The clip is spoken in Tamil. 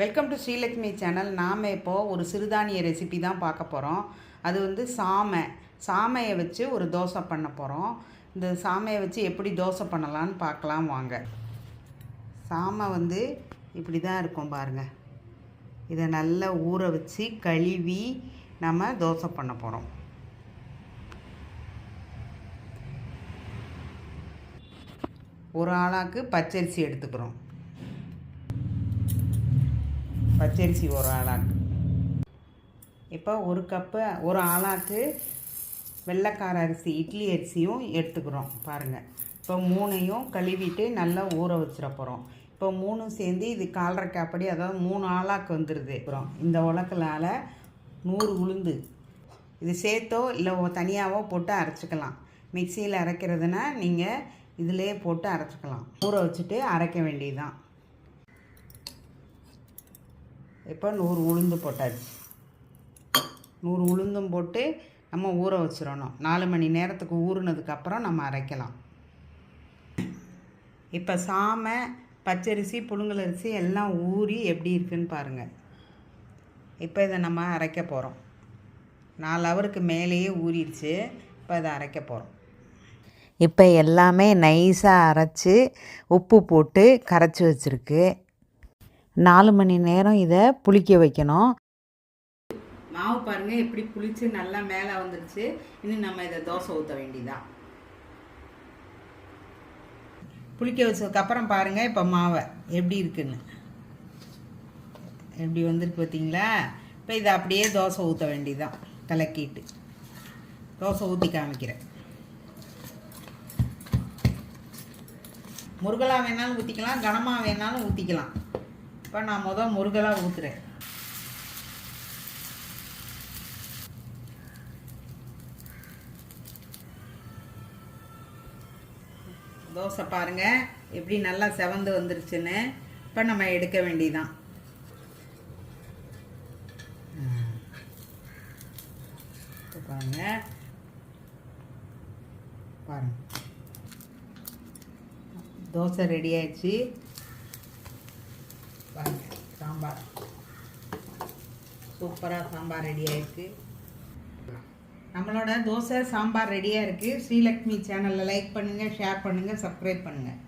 வெல்கம் டு ஸ்ரீலக்ஷ்மி சேனல் நாம் இப்போது ஒரு சிறுதானிய ரெசிபி தான் பார்க்க போகிறோம் அது வந்து சாமை. சாமையை வச்சு ஒரு தோசை பண்ண போகிறோம் இந்த சாமையை வச்சு எப்படி தோசை பண்ணலான்னு பார்க்கலாம் வாங்க. சாமை வந்து இப்படி தான் இருக்கும் பாருங்கள் இதை நல்லா ஊற வச்சு கழுவி நம்ம தோசை பண்ண போகிறோம் ஒரு ஆளாக்கு பச்சரிசி எடுத்துக்கிறோம். பச்சரிசி ஒரு ஆளாக்கு. இப்போ ஒரு கப்பு ஒரு ஆளாக்கு வெள்ளைக்கார அரிசி இட்லி அரிசியும் எடுத்துக்கிறோம் பாருங்கள் இப்போ மூணையும் கழுவிட்டு நல்லா ஊற வச்சிட போகிறோம் இப்போ மூணும் சேர்ந்து இது கால்ரை காப்படி அதாவது மூணு ஆளாக்கு வந்துடுது அப்புறம் இந்த உலக்கலால் நூறு உளுந்து. இது சேர்த்தோ இல்லை தனியாகவோ போட்டு அரைச்சிக்கலாம். மிக்சியில் அரைக்கிறதுனா நீங்கள் இதிலே போட்டு அரைச்சிக்கலாம். ஊற வச்சுட்டு அரைக்க வேண்டியதுதான். இப்போ நூறு உளுந்து போட்டாச்சு. நூறு உளுந்தும் போட்டு நம்ம ஊற வச்சிடணும். நாலு மணி நேரத்துக்கு ஊறுனதுக்கப்புறம் நம்ம அரைக்கலாம். இப்போ சாமை பச்சரிசி புழுங்கலரிசி எல்லாம் ஊறி எப்படி இருக்குன்னு பாருங்கள் இப்போ இதை நம்ம அரைக்க போகிறோம் நாலு ஹவருக்கு மேலேயே ஊறிடுச்சு. இப்போ இதை அரைக்க போகிறோம் இப்போ எல்லாமே நைஸாக அரைச்சி உப்பு போட்டு கரைச்சி வச்சுருக்கு. நாலு மணி நேரம் இதை புளிக்க வைக்கணும். மாவு பாருங்கள் எப்படி புளிச்சு நல்லா மேலே வந்துருச்சு. இன்னும் நம்ம இதை தோசை ஊற்ற வேண்டியதான் புளிக்க வச்சதுக்கப்புறம் பாருங்கள் இப்போ மாவை எப்படி இருக்குன்னு. எப்படி வந்திருக்கு பார்த்தீங்களா இப்போ இதை அப்படியே தோசை ஊற்ற வேண்டியதான் கலக்கிட்டு. தோசை ஊற்றி காமிக்கிறேன். முருகலாக வேணாலும் ஊற்றிக்கலாம் கனமாக வேணாலும் ஊற்றிக்கலாம் இப்போ நான் மொதல் முருகலா ஊற்றுறேன் தோசை பாருங்கள் எப்படி நல்லா செவந்து வந்துருச்சுன்னு. இப்போ நம்ம எடுக்க வேண்டியதான் பாருங்க. பாருங்க. தோசை ரெடி ஆயிடுச்சு. சாம்பார். சூப்பராக சாம்பார் ரெடி ஆயிருக்கு. நம்மளோட தோசை சாம்பார் ரெடியாக இருக்குது ஸ்ரீலக்ஷ்மி சேனலில் லைக் பண்ணுங்கள் ஷேர் பண்ணுங்கள் சப்ஸ்கிரைப் பண்ணுங்கள்